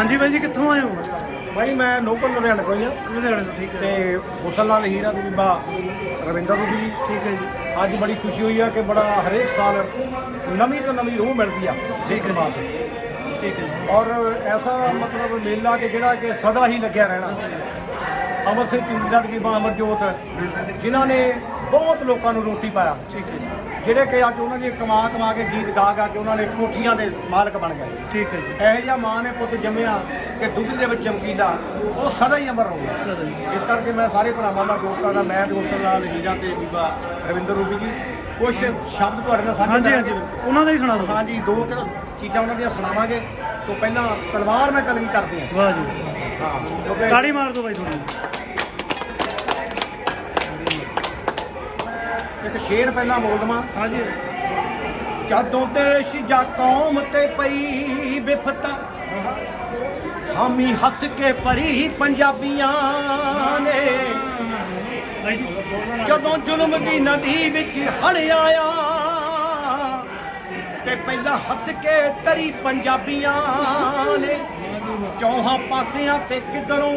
ਹਾਂਜੀ ਬਾਈ ਜੀ ਕਿੱਥੋਂ ਆਏ ਹੋ? ਭਾਈ ਮੈਂ ਲੋਕਲ ਲੁਧਿਆਣੇ ਤੋਂ ਹੀ ਆ ਲੁਧਿਆਣੇ ਤੋਂ ਠੀਕ ਹੈ। ਤੇ ਹੁਸਨ ਲਾਲ ਹੀਰਾ ਦੀ ਬੀਬਾ ਰਵਿੰਦਰ ਨੂੰ ਵੀ ਠੀਕ ਹੈ ਜੀ। ਅੱਜ ਬੜੀ ਖੁਸ਼ੀ ਹੋਈ ਆ ਕਿ ਬੜਾ ਹਰੇਕ ਸਾਲ ਨਵੀਂ ਤੋਂ ਨਵੀਂ ਰੂਹ ਮਿਲਦੀ ਆ ਦੇਖਣ ਬਾਅਦ ਠੀਕ ਹੈ ਜੀ। ਔਰ ਐਸਾ ਮਤਲਬ ਮੇਲਾ ਕਿ ਜਿਹੜਾ ਕਿ ਸਦਾ ਹੀ ਲੱਗਿਆ ਰਹਿਣਾ। ਅਮਰ ਸਿੰਘ ਚੁੰਡੀਲਾ ਦੀ ਬੀਬਾ ਅਮਰਜੋਤ ਜਿਨ੍ਹਾਂ ਨੇ ਬਹੁਤ ਲੋਕਾਂ ਨੂੰ ਰੋਟੀ ਪਾਇਆ। ਠੀਕ ਹੈ ਜੀ। ਜਿਹੜੇ ਕਿ ਅੱਜ ਉਹਨਾਂ ਦੀ ਕਮਾ ਕਮਾ ਕੇ ਗੀਤ ਗਾ ਗਾ ਕੇ ਉਹਨਾਂ ਨੇ ਕੋਠੀਆਂ ਦੇ ਮਾਲਕ ਬਣ ਗਏ। ਠੀਕ ਹੈ ਜੀ। ਇਹੋ ਜਿਹਾ ਮਾਂ ਨੇ ਪੁੱਤ ਜੰਮਿਆ ਕਿ ਦੁੱਧ ਦੇ ਵਿੱਚ ਚਮਕੀਲਾ ਉਹ ਸਦਾ ਹੀ ਅਮਰ ਰਹੂਗਾ ਇਸ ਕਰਕੇ ਮੈਂ ਸਾਰੇ ਭਰਾਵਾਂ ਦਾ ਦੋਸਤਾਂ ਦਾ ਮੈਂ ਦੋਸਤਾਂ ਦਾ ਲਹੀਜਾ ਤੇ ਬੀਬਾ ਰਵਿੰਦਰ ਰੂਬੀ ਜੀ ਕੁਝ ਸ਼ਬਦ ਤੁਹਾਡੇ ਨਾਲ ਸਾਂਝੇ ਹਾਂਜੀ ਹਾਂਜੀ। ਉਹਨਾਂ ਦਾ ਹੀ ਸੁਣਾ ਦਿਓ। ਹਾਂਜੀ ਦੋ ਚੀਜ਼ਾਂ ਉਹਨਾਂ ਦੀਆਂ ਸੁਣਾਵਾਂਗੇ। ਤੋਂ ਪਹਿਲਾਂ ਤਲਵਾਰ ਮੈਂ ਕਲਗੀ ਕਰਦੀ ਹਾਂ। ਵਾਹ ਜੀ। ਹਾਂ ਤਾੜੀ ਮਾਰ ਦਿਓ ਬਾਈ ਥੋੜੀ ਇੱਕ ਸ਼ੇਰ ਪਹਿਲਾਂ ਬੋਲ ਦਵਾਂ। ਹਾਂਜੀ। ਜਦੋਂ ਦੇਸ਼ ਜਾਂ ਕੌਮ ਤੇ ਪਈ ਬਿਫਤਾ ਹਾਮੀ ਹੱਸ ਕੇ ਪਰੀ ਪੰਜਾਬੀਆਂ ਨੇ। ਜਦੋਂ ਜ਼ੁਲਮ ਦੀ ਨਦੀ ਵਿੱਚ ਹੜ ਆਇਆ ਤੇ ਪਹਿਲਾਂ ਹੱਸ ਕੇ ਤਰੀ ਪੰਜਾਬੀਆਂ ਨੇ। ਚੌਹਾਂ ਪਾਸਿਆਂ ਤੇ ਕਿਧਰੋਂ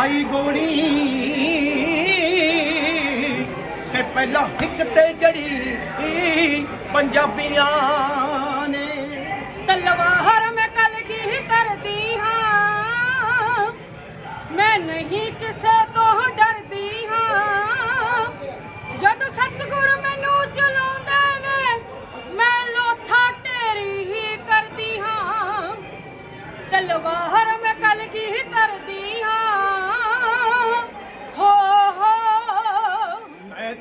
ਆਈ ਗੋੜੀ ਤੇ ਪਹਿਲਾਂ ਹਿੱਕ ਤੇ ਜੜੀ ਪੰਜਾਬੀਆਂ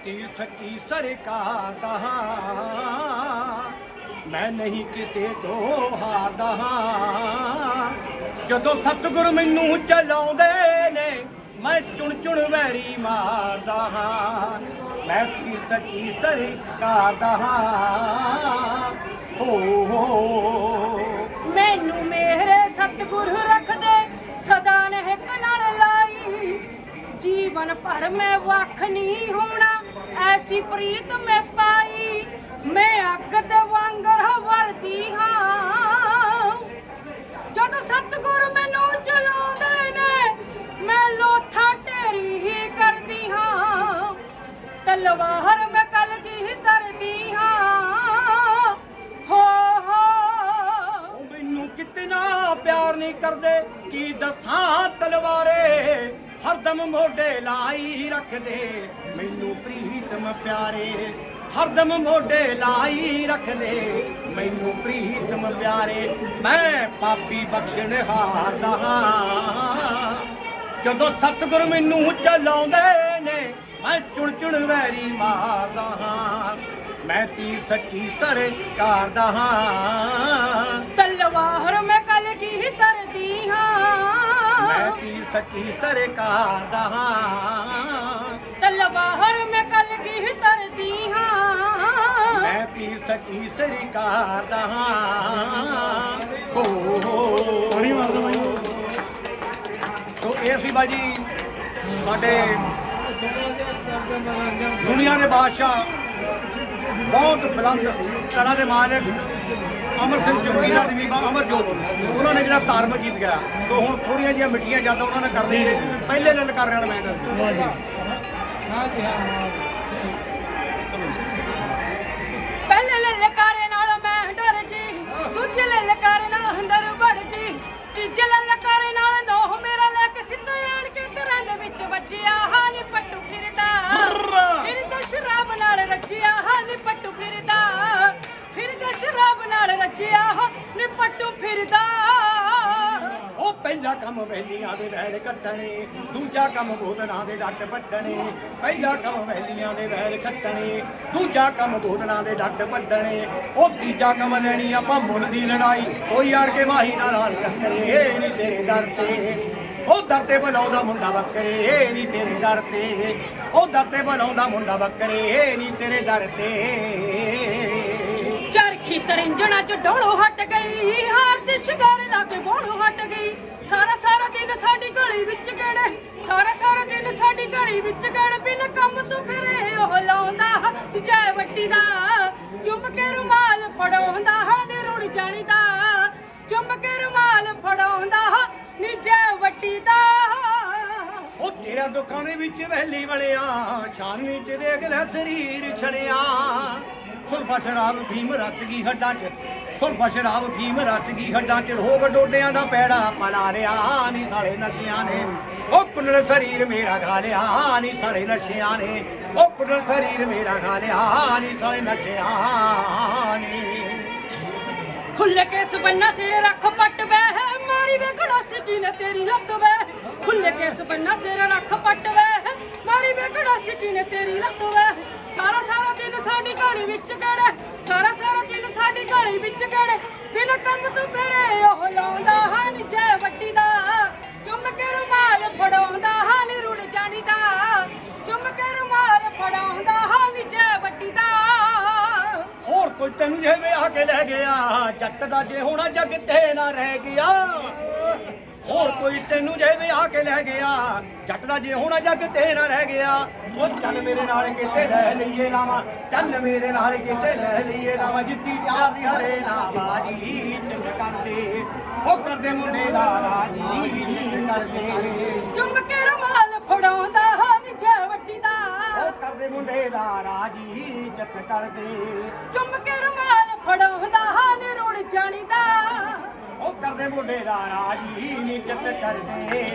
ਮੈਂ ਸੱਚੀ ਸਰਕਾਰ ਦਾ ਮੈਂ ਨਹੀਂ ਕਿਸੇ ਤੋਂ ਹਾਰਦਾ ਹਾਂ ਜਦੋਂ ਸਤਿਗੁਰ ਮੈਨੂੰ ਚਲਾਉਂਦੇ ਨੇ, ਮੈਂ ਚੁਣ ਚੁਣ ਵੈਰੀ ਮਾਰਦਾ ਹਾਂ। ਮੈਂ ਤੀਰ ਸੱਚੀ ਸਰਕਾਰ ਦਾ ਹੋ ਹੋ। ਮੈਨੂੰ ਮੇਰੇ ਸਤਿਗੁਰ ਰੱਖਦੇ, ਸਦਾ ਨਹਿਕ ਨਾਲ ਲਾਈ। ਜੀਵਨ ਭਰ ਮੈਂ ਵੱਖ ਨਹੀਂ ਹੋਣਾ। ਐਸੀ ਪ੍ਰੀਤ ਮੈਂ ਪਾਈ, ਮੈਂ ਅੱਗ ਦੇ ਵਾਂਗਰ ਵਰਦੀ ਹਾਂ। ਜਦ ਸਤਿਗੁਰ ਮੈਨੂੰ ਚਲਾਉਂਦੇ ਨੇ, ਮੈਂ ਲੋਥਾ ਢੇਰੀ ਹੀ ਕਰਦੀ ਹਾਂ। ਤਲਵਾਰ ਮੈਂ ਕਲਗੀ ਹੀ ਧਰਦੀ ਹਾਂ। ਹੋ ਹੋ। ਉਹ ਮੈਨੂੰ ਕਿਤਨਾ ਪਿਆਰ ਨਹੀਂ ਕਰਦੇ, ਕੀ ਦੱਸਾਂ ਤਲਵਾਰੇ? ਹਰਦਮ ਮੋਢੇ ਲਾਈ ਰੱਖਦੇ। ਮੈਨੂੰ ਪ੍ਰੀਤਮ ਪਿਆਰੇ, ਹਰਦਮ ਮੋਢੇ ਲਾਈ ਰੱਖਦੇ। ਮੈਨੂੰ ਪ੍ਰੀਤਮ ਪਿਆਰੇ, ਮੈਂ ਪਾਪੀ ਬਖਸ਼ਣ ਹਾਰਦਾ ਹਾਂ। ਜਦੋਂ ਸਤਿਗੁਰ ਮੈਨੂੰ ਚਲਾਉਂਦੇ ਨੇ, ਮੈਂ ਚੁਣ ਚੁਣ ਵੈਰੀ ਮਾਰਦਾ ਹਾਂ। ਮੈਂ ਤੀਰ ਸੱਚੀ ਸਰਕਾਰ ਕਰਦਾ ਹਾਂ। ਧਰਦੀ ਹਾਂ। ਮੈਂ ਤੀਰ ਸੱਚੀ ਸਰਕਾਰ ਦਾ ਹਾਂ। ਹੋ ਹੋ ਤਾੜੀ ਮਾਰ ਦਿਓ ਬਾਈ। ਸੋ ਇਹ ਸੀ ਬਾਜੀ ਸਾਡੇ ਦੁਨੀਆ ਦੇ ਬਾਦਸ਼ਾਹ। ਬਹੁਤ ਬੁਲੰਦ ਤਰ੍ਹਾਂ ਦੇ ਮਾਲਕ। ਅਮਰ ਸਿੰਘ ਚਮਕੀਲਾ ਦੀ ਬੀਬਾ ਅਮਰਜੋਤ ਉਹਨਾਂ ਨੇ ਜਿਹੜਾ ਧਾਰਮਿਕ ਗੀਤ ਗਾਇਆ। ਤੋਂ ਹੁਣ ਥੋੜੀਆਂ ਜਿਹੀਆਂ ਮਿੱਠੀਆਂ ਯਾਦਾਂ ਉਹਨਾਂ ਨੇ ਕਰ ਲਈਏ ਪਹਿਲੇ ਨਾਲ ਮੈਂ ਕਰ ਵਾਹ ਜੀ ਪਹਿਲੇ ਲਲਕਾਰੇ ਨਾਲ ਮੈਂ ਡਰ ਗਈ ਦੂਜੇ ਲਲਕਾਰੇ ਨਾਲ ਅੰਦਰ ਵੜ ਗਈ ਤੀਜੇ ਲਲਕਾਰੇ ਨਾਲ ਨੋਹ ਮੇਰਾ ਲੈ ਕੇ ਸਿੱਧਾ ਆਣ ਕੇ ਘਰਾਂ ਦੇ ਵਿੱਚ ਵੱਜਿਆ। ਹਾਂ ਨੀ ਪੱਟੂ ਫਿਰਦਾ। ਫਿਰਦਾ ਸ਼ਰਾਬ ਨਾਲ ਰੱਜਿਆ। ਹਾਂ ਨੀ ਪੱਟੂ ਫਿਰਦਾ। ਨਾਲ ਰੱਜਿਆ ਨੀ ਪੱਟੂ ਫਿਰਦਾ। ਉਹ ਪਹਿਲਾ ਕੰਮ ਵੈਲੀਆਂ ਦੇ ਵੈਲ ਕੱਟਣੇ, ਦੂਜਾ ਕੰਮ ਬੋਤਲਾਂ ਦੇ ਡੱਟ ਵੱਢਣੇ। ਪਹਿਲਾ ਕੰਮ ਵੈਲੀਆਂ ਦੇ ਵੈਲ ਕੱਟਣੇ, ਦੂਜਾ ਕੰਮ ਬੋਤਲਾਂ ਦੇ ਡੱਟ ਵੱਢਣੇ। ਉਹ ਤੀਜਾ ਕੰਮ ਲੈਣੀ ਆਪਾਂ ਮੁੱਲ ਦੀ ਲੜਾਈ, ਕੋਈ ਆਣ ਕੇ ਵਾਹੀ ਨਾਲ ਹਾਲ ਕਰੇ ਨਹੀਂ ਤੇਰੇ ਦਰ ਤੇ। ਉਹ ਦਰ ਤੇ ਬੁਲਾਉਂਦਾ ਮੁੰਡਾ ਬੱਕਰੇ ਨਹੀਂ ਤੇਰੇ ਦਰ ਤੇ। ਉਹ ਦਰ ਤੇ ਬੁਲਾਉਂਦਾ ਮੁੰਡਾ ਬੱਕਰੇ ਨਹੀਂ ਤੇਰੇ ਦਰ ਤੇ। ਚਰਖੀ ਤਰਿੰਜਣਾ ਚ ਡੋਲੋ ਹਟ ਗਈ, ਹਾਰ ਦੇ ਸ਼ਿਕਾਰ ਲਾ ਕੇ ਬੋਲੋ ਹਟ ਗਈ। ਸਾਰਾ ਸਾਰਾ ਦਿਨ ਸਾਡੀ ਗਲੀ ਵਿੱਚ ਗਣ ਸਾਰਾ ਸਾਰਾ ਦਿਨ ਸਾਡੀ ਗਲੀ ਵਿੱਚ ਗਣ ਬਿਨ ਕੰਮ ਤੋਂ ਫਿਰੇ ਉਹ ਲਾਉਂਦਾ ਜੈ ਵੱਟੀ ਦਾ, ਚੁੰਮ ਕੇ ਰੁਮਾਲ ਫੜਾਉਂਦਾ ਨੀ ਰੁੜ ਜਾਣੀ ਦਾ। ਚੁੰਮ ਕੇ ਰੁਮਾਲ ਫੜਾਉਂਦਾ ਵੱਡੀ ਦਾ। ਉਹ ਤੇਰਾ ਦੁੱਖਾਂ ਦੇ ਵਿੱਚ ਵਹਿਲੀ ਬਣਿਆ ਛਾਨਵੀਂ ਚ ਦੇਖ ਲੈ ਸਰੀਰ ਛੜਿਆ। ਸੁਲਫਾ ਸ਼ਰਾਬ ਫੀਮ ਰਚ ਗਈ ਹੱਡਾਂ 'ਚ। ਸੁਲਫਾ ਸ਼ਰਾਬ ਫੀਮ ਰਚ ਗਈ ਹੱਡਾਂ 'ਚ। ਰੋਗ ਡੋਡਿਆਂ ਦਾ ਪੈੜਾ ਪਲਾ ਰਿਆ, ਨੀ ਸਾਲੇ ਨਸ਼ਿਆਂ ਨੇ। ਉਹ ਕੁੰਡਲ ਸਰੀਰ ਮੇਰਾ ਖਾ ਲਿਆ, ਨੀ ਸਾਲੇ ਨਸ਼ਿਆਂ ਨੇ। ਉਹ ਕੁੰਡਲ ਸਰੀਰ ਮੇਰਾ ਖਾ ਲਿਆ, ਨੀ ਸਾਲੇ ਨਸ਼ਿਆਂ ਨੇ। ਖੁੱਲੇ ਕੇਸ ਬੰਨਾ ਸਿਰ ਰੱਖ ਪੱਟ ਬੈ, ਮਾਰੀ ਵੇ ਘੜਾ ਸਕੀਨ ਤੇਰੀ ਲੱਤ ਵੇ ਖੁੱਲੇ ਕੇਸ ਬੰਨਾ ਸਿਰ ਰੱਖ ਪੱਟ ਵੇ ਮਾਰੀ ਵੇ ਘੜਾ ਸਕੀਨ ਤੇਰੀ ਲੱਤ ਵੇ ਸਾਰਾ ਸਾਰਾ ਦਿਨ ਸਾਡੀ ਗਾਲੀ ਵਿੱਚ ਗੜੇ, ਸਾਰਾ ਸਾਰਾ ਦਿਨ ਸਾਡੀ ਗਾਲੀ ਵਿੱਚ ਗੜੇ। ਬਿਨ ਕੰਮ ਤੋਂ ਫੇਰੇ, ਉਹ ਲਾਉਂਦਾ ਹਾਂ ਨੀ ਵੱਡੀ ਦਾ। ਚੁੰਮ ਕੇ ਰੁਮਾਲ ਫੜਾਉਂਦਾ ਹਾਂ ਨੀ ਰੁੜ ਜਾਣੀ ਦਾ। ਚੁੰਮ ਕੇ ਰੁਮਾਲ ਫੜਾਉਂਦਾ ਹਾਂ ਨੀ ਵੱਡੀ ਦਾ। ਹੋਰ ਕੋਈ ਤੈਨੂੰ ਜੇ ਵਿਆਹ ਕੇ ਲੈ ਗਿਆ, ਜੱਟ ਦਾ ਜੇ ਹੋਣਾ ਜੱਗ ਤੇ ਨਾ ਰਹਿ ਗਿਆ। ਹੋਰ ਕੋਈ ਤੈਨੂੰ ਜੇ ਵਿਆਹ ਕੇ ਲੈ ਗਿਆ ਜੱਟ ਦਾ ਜੇ ਹੋਣਾ ਜੱਗ ਤੇ ਨਾ ਰਹਿ ਗਿਆ ਉਹ ਚੱਲ ਮੇਰੇ ਨਾਲ ਕਿਤੇ ਲੈ ਲਈਏ ਲਾਵਾ ਚੱਲ ਮੇਰੇ ਨਾਲ ਕਿਤੇ ਲੈ ਲਈਏ ਲਾਵਾ ਜਿੱਤੀ ਪਿਆਰ ਦੀ ਹਰੇ ਨਾ ਬਾਜੀ ਚੰਗ ਕਰਦੇ ਉਹ ਕਰਦੇ ਮੁੰਡੇ ਦਾ ਰਾਜੀ ਚੰਗ ਕਰਦੇ। ਚੁੰਮ ਕੇ ਰੁਮਾਲ ਫੜਾਉਂਦਾ ਹਾਂ ਨੀ ਜੈ ਵੱਡੀ ਦਾ। ਉਹ ਕਰਦੇ ਮੁੰਡੇ ਦਾ ਰਾਜੀ ਚੰਗ ਕਰਦੇ। ਚੁੰਮ ਕੇ ਰੁਮਾਲ ਫੜਾਉਂਦਾ ਹਾਂ ਨੀ ਰੁੜ ਜਾਣੀ ਦਾ। ਉਹ ਕਰਦੇ ਮੁੰਡੇ ਦਾ ਰਾਜੀ ਨਿਜਤ ਕਰਦੇ।